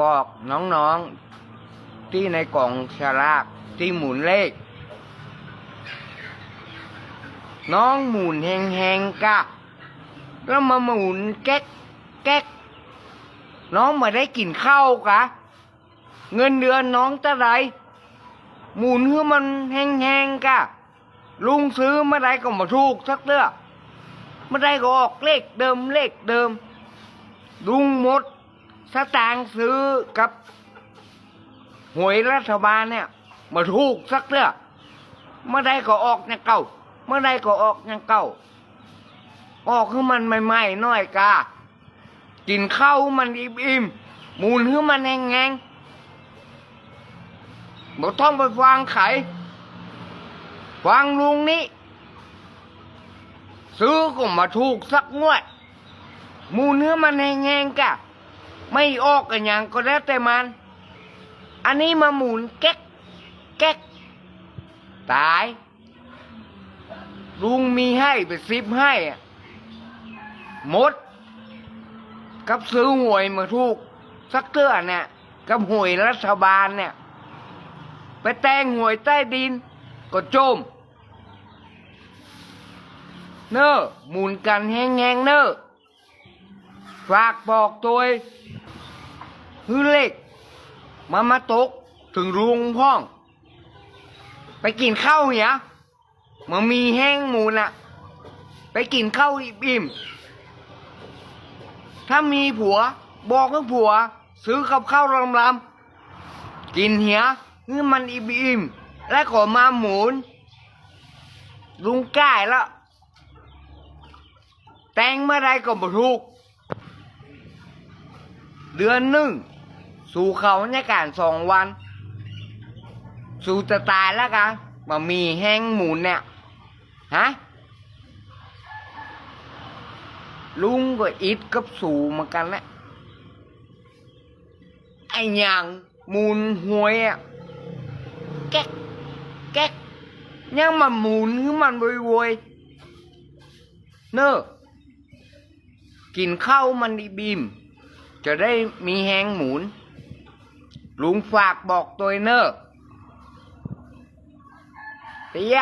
บอกน้องๆที่ในกล่องฉลากที่หมุนเลข น้องหมุนแหงๆกะแล้วมาหมุนแก๊กแก๊กน้องมาได้กินข้าวกะ เงินเดือนน้องจะไรหมุนคือมันแห้งๆกะลุงซื้อมื่อไรก็มาถูกสักเตื้อมื่อไรก็ออกเลขเดิมเลขเดิมลุงหมด สตางค์ซื้อกับหวยรัฐบาลเนี่ย มาถูกสักเตื้อเมื่อไรก็ออกอย่างเก่า เมื่อไรก็ออกอย่างเก่า ออกคือมันใหม่ๆน่อยกากินข้าวมันอิ่มๆมูนคือมันแห้งๆบอกต้องไปฟังไขฟังลุงนี้ ซื้อก็มาถูกสักงวดมูเนื้อมันแห้งๆกะ ไม่ออกกันอย่างก็แล้วแต่มัน อันนี้มาหมุนแก๊กแก๊กตาย ลุงมีให้ไปซิบให้หมด กับซื้อหวยมาถูก สักเตื้อเนี่ย กับหวยรัฐบาลเนี่ย ไปแต่งหวยใต้ดิน ก็จม เนอะหมุนกันแห้งๆเนอะ ฝากบอกตัวฮือเล็กมามาตกถึงรุงพ่อง ไปกินข้าวเนี่ยมันมีแห้งหมูนอะไปกินข้าวอิ่มถ้ามีผัว บอกให้ผัว ซื้อกับข้าวลำๆกินเหียนี่มันอิ่มๆแล้วก็มาหมุน ลุงก้ายแล้ว แตงเมื่อไรก็บ่ถูก เดือนหนึ่ง สู่เขาในการสองวัน สู่จะตายแล้วกันมามีแห้งหมุนเนี่ยฮะลุงก็อิดกับสู่เหมือนกันแหละไอ้หยังหมุนหวยอะแก๊กแก๊กยังมาหมุนคือมันโวยเนอะกินข้าวมันดีบีม จะได้มีแหงหมุน ลุงฝากบอกตัวเนอะเตี้ย